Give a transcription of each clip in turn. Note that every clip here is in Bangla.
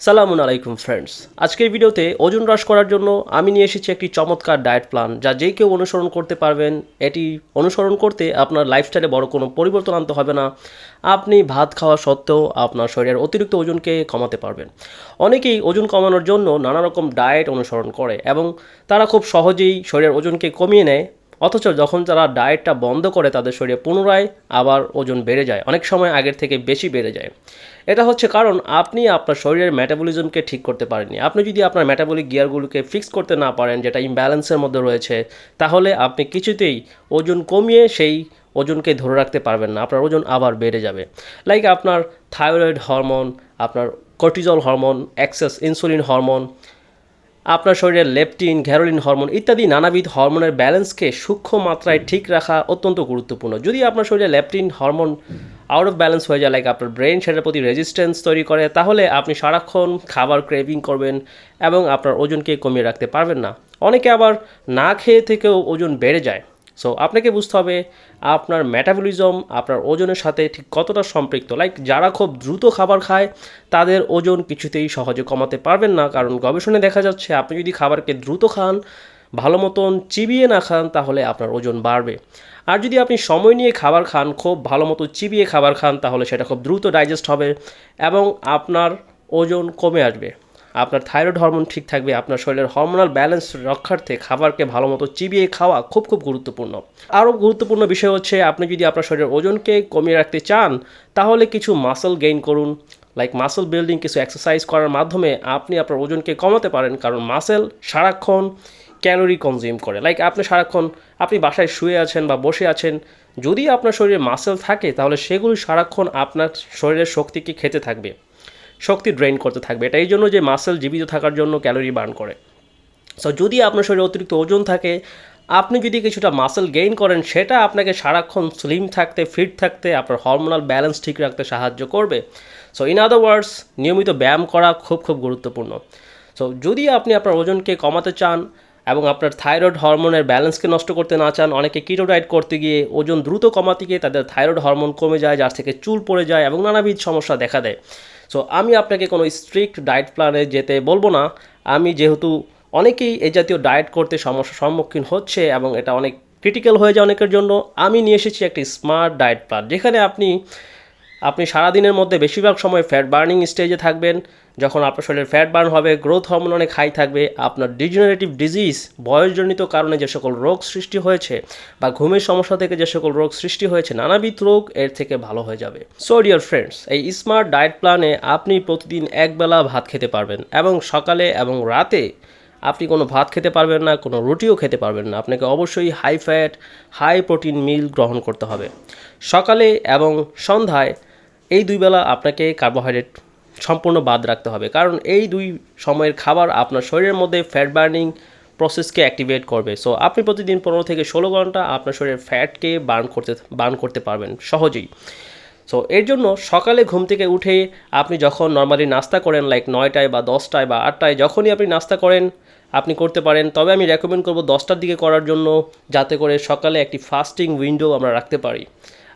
সালামুন আলাইকুম ফ্রেন্ডস আজকের ভিডিওতে ওজন হ্রাস করার জন্য আমি নিয়ে এসেছি একটি চমৎকার ডায়েট প্ল্যান যা যে কেউ অনুসরণ করতে পারবেন। এটি অনুসরণ করতে আপনার লাইফস্টাইলে বড় কোনো পরিবর্তন আনতে হবে না। আপনি ভাত খাওয়া সত্ত্বেও আপনার শরীরের অতিরিক্ত ওজনকে কমাতে পারবেন। অনেকেই ওজন কমানোর জন্য নানা রকম ডায়েট অনুসরণ করে এবং তারা খুব সহজেই শরীরের ওজনকে কমিয়ে নেয়। অথচ যখন তারা ডায়েটটা বন্ধ করে তাদের শরীরে, পুনরায় আবার ওজন বেড়ে যায়। অনেক সময় আগের থেকে বেশি বেড়ে যায়। এটা হচ্ছে কারণ আপনি আপনার শরীরের মেটাবলিজমকে ঠিক করতে পারেননি। আপনি যদি আপনার মেটাবলিক গিয়ারগুলোকে ফিক্স করতে না পারেন, যেটা ইমব্যালেন্সের মধ্যে রয়েছে, তাহলে আপনি কিছুতেই ওজন কমিয়ে সেই ওজনকে ধরে রাখতে পারবেন না। আপনার ওজন আবার বেড়ে যাবে। লাইক আপনার থাইরয়েড হরমোন আপনার cortisol hormone access insulin hormone আপনার শরীরের লেপটিন, ঘ্যারোলিন হরমোন ইত্যাদি নানাবিধ হরমোনের ব্যালেন্সকে সূক্ষ্ম মাত্রায় ঠিক রাখা অত্যন্ত গুরুত্বপূর্ণ। যদি আপনার শরীরে leptin hormone out of balance হয়ে যায় লাইক আপনার ব্রেন সেটার প্রতি রেজিস্ট্যান্স তৈরি করে, তাহলে আপনি সারাক্ষণ খাবার ক্রেভিং করবেন এবং আপনার ওজনকে কমিয়ে রাখতে পারবেন না। অনেকে আবার না খেয়ে থেকেও ওজন বেড়ে যায়। সো আপনাকে বুঝতে হবে আপনার মেটাবলিজম আপনার ওজনের সাথে ঠিক কতটা সম্পৃক্ত। লাইক যারা খুব দ্রুত খাবার খায়, তাদের ওজন কিছুতেই সহজে কমাতে পারবেন না। কারণ গবেষণায় দেখা যাচ্ছে, আপনি যদি খাবারকে দ্রুত খান, ভালো মতন চিবিয়ে না খান, তাহলে আপনার ওজন বাড়বে। আর যদি আপনি সময় নিয়ে খাবার খান, খুব ভালো মতো চিবিয়ে খাবার খান, তাহলে সেটা খুব দ্রুত ডাইজেস্ট হবে এবং আপনার ওজন কমে আসবে। আপনার থাইরয়েড হরমোন ঠিক থাকবে, আপনার শরীরের হরমোনাল ব্যালেন্স রক্ষার্থে খাবারকে ভালো মতো চিবিয়ে খাওয়া খুব খুব গুরুত্বপূর্ণ। আরও গুরুত্বপূর্ণ বিষয় হচ্ছে, আপনি যদি আপনার শরীরের ওজনকে কমিয়ে রাখতে চান, তাহলে কিছু মাসল গেইন করুন। লাইক মাসল বিল্ডিং কিছু এক্সারসাইজ করার মাধ্যমে আপনি আপনার ওজনকে কমাতে পারেন, কারণ মাসেল সারাক্ষণ ক্যালোরি কনজিউম করে। লাইক আপনি সারাক্ষণ, আপনি বাসায় শুয়ে আছেন বা বসে আছেন, যদি আপনার শরীরে মাসেল থাকে, তাহলে সেগুলি সারাক্ষণ আপনার শরীরের শক্তিকে খেতে থাকবে। শক্তি ড্রেন করতে থাকবে। এটা এই জন্য যে মাসেল জীবিত থাকার জন্য ক্যালোরি বার্ন করে। সো যদি আপনার শরীরে অতিরিক্ত ওজন থাকে, আপনি যদি কিছুটা মাসেল গেইন করেন, সেটা আপনাকে সারাক্ষণ স্লিম থাকতে ফিট থাকতে, আপনার হরমোনাল ব্যালেন্স ঠিক রাখতে সাহায্য করবে। সো ইন আদার ওয়ার্ডস নিয়মিত ব্যায়াম করা খুব খুব গুরুত্বপূর্ণ। সো যদি আপনি আপনার ওজনকে কমাতে চান এবং আপনার থাইরয়েড হরমোনের ব্যালেন্সকে নষ্ট করতে না চান, অনেকে কিটো ডায়েট করতে গিয়ে ওজন দ্রুত কমাতে গিয়ে তাদের থাইরয়েড হরমোন কমে যায়, যার থেকে চুল পড়ে যায় এবং নানাবিধ সমস্যা দেখা দেয়। সো আমি আপনাকে কোনো স্ট্রিক্ট ডায়েট প্ল্যানে যেতে বলব না। আমি যেহেতু অনেকেই এই জাতীয় ডায়েট করতে সমস্যার সম্মুখীন হচ্ছে এবং এটা অনেক ক্রিটিক্যাল হয়ে যায় অনেকের জন্য, আমি নিয়ে এসেছি একটি স্মার্ট ডায়েট প্ল্যান যেখানে আপনি আপনি সারাদিনের মধ্যে বেশিরভাগ সময় ফ্যাট বার্নিং স্টেজে থাকবেন। যখন আপনার শরীরে ফ্যাট বার্ন হবে গ্রোথ হরমোন অনেক হাই থাকবে, আপনার ডিজেনারেটিভ ডিজিজ বয়সজনিত কারণে যে সকল রোগ সৃষ্টি হয়েছে বা ঘুমের সমস্যা থেকে যে সকল রোগ সৃষ্টি হয়েছে, নানাবিধ রোগ এর থেকে ভালো হয়ে যাবে। সো ডিয়ার ফ্রেন্ডস এই স্মার্ট ডায়েট প্ল্যানে আপনি প্রতিদিন একবেলা ভাত খেতে পারবেন এবং সকালে এবং রাতে আপনি কোনো ভাত খেতে পারবেন না, কোনো রুটিও খেতে পারবেন না। আপনাকে অবশ্যই high fat high protein meal গ্রহণ করতে হবে। সকালে এবং সন্ধ্যায় এই দুই বেলা আপনাকে কার্বোহাইড্রেট সম্পূর্ণ বাদ রাখতে হবে। কারণ এই দুই সময়ের খাবার আপনার শরীরের মধ্যে ফ্যাট বার্নিং প্রসেসকে অ্যাক্টিভেট করবে। সো আপনি প্রতিদিন পনেরো থেকে ষোলো ঘণ্টা আপনার শরীরের ফ্যাটকে বার্ন করতে বার্ন করতে পারবেন সহজেই। সো এর জন্য সকালে ঘুম থেকে উঠে আপনি যখন নর্মালি নাস্তা করেন লাইক নয়টায় বা দশটায় বা আটটায়, যখনই আপনি নাস্তা করেন, আপনি করতে পারেন। তবে আমি রেকমেন্ড করব দশটার দিকে করার জন্য, যাতে করে সকালে একটি ফাস্টিং উইন্ডো আমরা রাখতে পারি।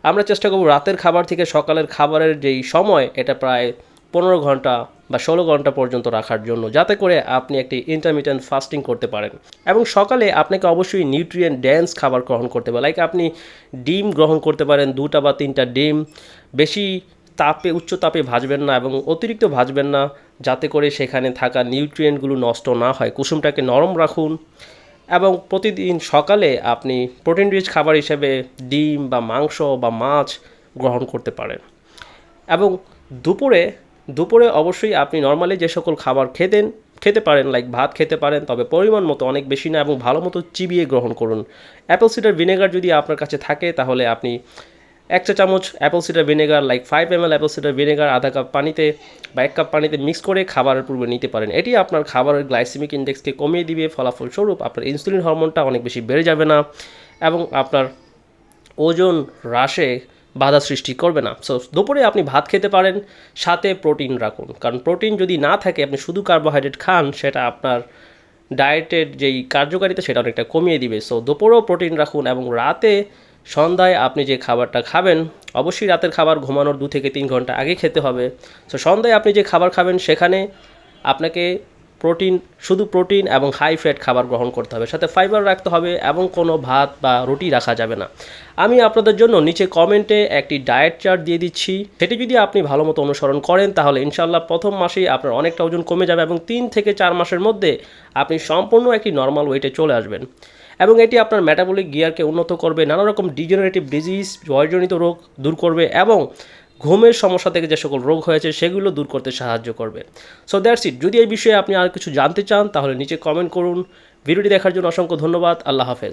আমরা চেষ্টা করব রাতের খাবার থেকে সকালের খাবারের যেই সময়, এটা প্রায় পনেরো ঘণ্টা বা ষোলো ঘণ্টা পর্যন্ত রাখার জন্য, যাতে করে আপনি একটি ইন্টারমিডিয়েন্ট ফাস্টিং করতে পারেন। এবং সকালে আপনাকে অবশ্যই নিউট্রিয়েন্ট ড্যান্স খাবার গ্রহণ করতে পারেন লাইক আপনি ডিম গ্রহণ করতে পারেন, দুটা বা তিনটা ডিম। বেশি তাপে, উচ্চ তাপে ভাজবেন না এবং অতিরিক্ত ভাজবেন না, যাতে করে সেখানে থাকা নিউট্রিয়েন্টগুলো নষ্ট না হয়। কুসুমটাকে নরম রাখুন। এবং প্রতিদিন সকালে আপনি প্রোটিন রিচ খাবার হিসেবে ডিম বা মাংস বা মাছ গ্রহণ করতে পারেন। এবং দুপুরে দুপুরে অবশ্যই আপনি নর্মালি যে সকল খাবার খেতেন, খেতে পারেন লাইক ভাত খেতে পারেন, তবে পরিমাণ মতো অনেক বেশি না এবং ভালো মতো চিবিয়ে গ্রহণ করুন। অ্যাপেল সিডার ভিনেগার যদি আপনার কাছে থাকে, তাহলে আপনি এক চা চামচ apple cider vinegar like five M L apple cider vinegar আধা কাপ পানিতে বা এক কাপ পানিতে মিক্স করে খাবারের পূর্বে নিতে পারেন। এটি আপনার খাবারের গ্লাইসেমিক ইন্ডেক্সকে কমিয়ে দিবে, ফলাফল স্বরূপ আপনার ইনসুলিন হরমোনটা অনেক বেশি বেড়ে যাবে না এবং আপনার ওজন হ্রাসে বাধা সৃষ্টি করবে না। সো দুপুরে আপনি ভাত খেতে পারেন, সাথে প্রোটিন রাখুন। কারণ প্রোটিন যদি না থাকে, আপনি শুধু কার্বোহাইড্রেট খান, সেটা আপনার ডায়েটের যেই কার্যকারিতা, সেটা অনেকটা কমিয়ে দিবে। সো দুপুরেও প্রোটিন রাখুন এবং রাতে সন্ধ্যায় আপনি যে খাবারটা খাবেন, অবশ্যই রাতের খাবার ঘুমানোর দু থেকে তিন ঘণ্টা আগে খেতে হবে। সো সন্ধ্যায় আপনি যে খাবার খাবেন, সেখানে আপনাকে প্রোটিন, শুধু প্রোটিন এবং হাই ফ্যাট খাবার গ্রহণ করতে হবে। সাথে ফাইবার রাখতে হবে এবং কোনো ভাত বা রুটি রাখা যাবে না। আমি আপনাদের জন্য নিচে কমেন্টে একটি ডায়েট চার্ট দিয়ে দিচ্ছি। সেটি যদি আপনি ভালো মতো অনুসরণ করেন, তাহলে ইনশাল্লাহ প্রথম মাসেই আপনার অনেকটা ওজন কমে যাবে এবং তিন থেকে চার মাসের মধ্যে আপনি সম্পূর্ণ একটি নর্মাল ওয়েটে চলে আসবেন। এবং এটি আপনার মেটাবলিক গিয়ারকে উন্নত করবে নানা রকম ডিজেনারেটিভ ডিজিজ জয়জনিত রোগ দূর করবে এবং ঘুমের সমস্যা থেকে যে সকল রোগ হয়েছে সেগুলো দূর করতে সাহায্য করবে। সো দ্যাটস ইট যদি এই বিষয়ে আপনি আর কিছু জানতে চান, তাহলে নিচে কমেন্ট করুন। ভিডিওটি দেখার জন্য অসংখ্য ধন্যবাদ। আল্লাহ হাফেজ।